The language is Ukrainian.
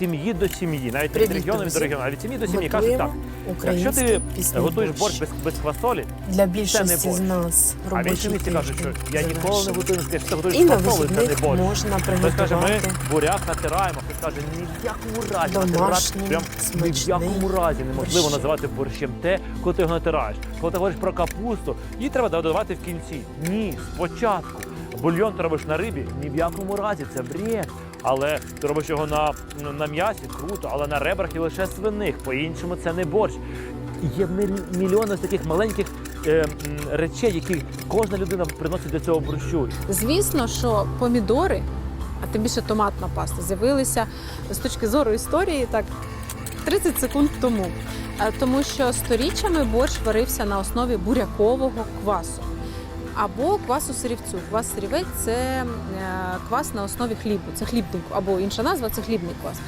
сім'ї до сім'ї, навіть не від Привіт, регіону від друзі. регіону, а від сім'ї до сім'ї. Кажуть так, Готуємо якщо ти український пісний готуєш борщ борщ. без, без квасолі, Для не більшості борщ. з нас а в іншій кажуть, що я ніколи не готую, якщо ти готуєш І на з це не вихідних борщ. можна Хтось каже, ми приготувати буряк натираємо, хтось каже, ні в якому разі Домашній, натирати, прям ні в смачний якому разі неможливо борщ. називати борщем те, коли ти його натираєш. Коли ти говориш про капусту, її треба додавати в кінці. Ні, спочатку. Бульйон ти робиш на рибі, ні в якому разі, це бред. Але ти робиш його на, на м'ясі, круто, але на ребрах і лише свиних. По-іншому це не борщ. Є міль- мільйони з таких маленьких е, речей, які кожна людина приносить до цього борщу. Звісно, що помідори, а тим більше томатна паста, з'явилися з точки зору історії так 30 секунд тому. Е, Тому що сторіччями борщ варився на основі бурякового квасу. Або квасу сирівцю. Квас сирівець це е, квас на основі хлібу. Це хлібник, або інша назва це хлібний квас.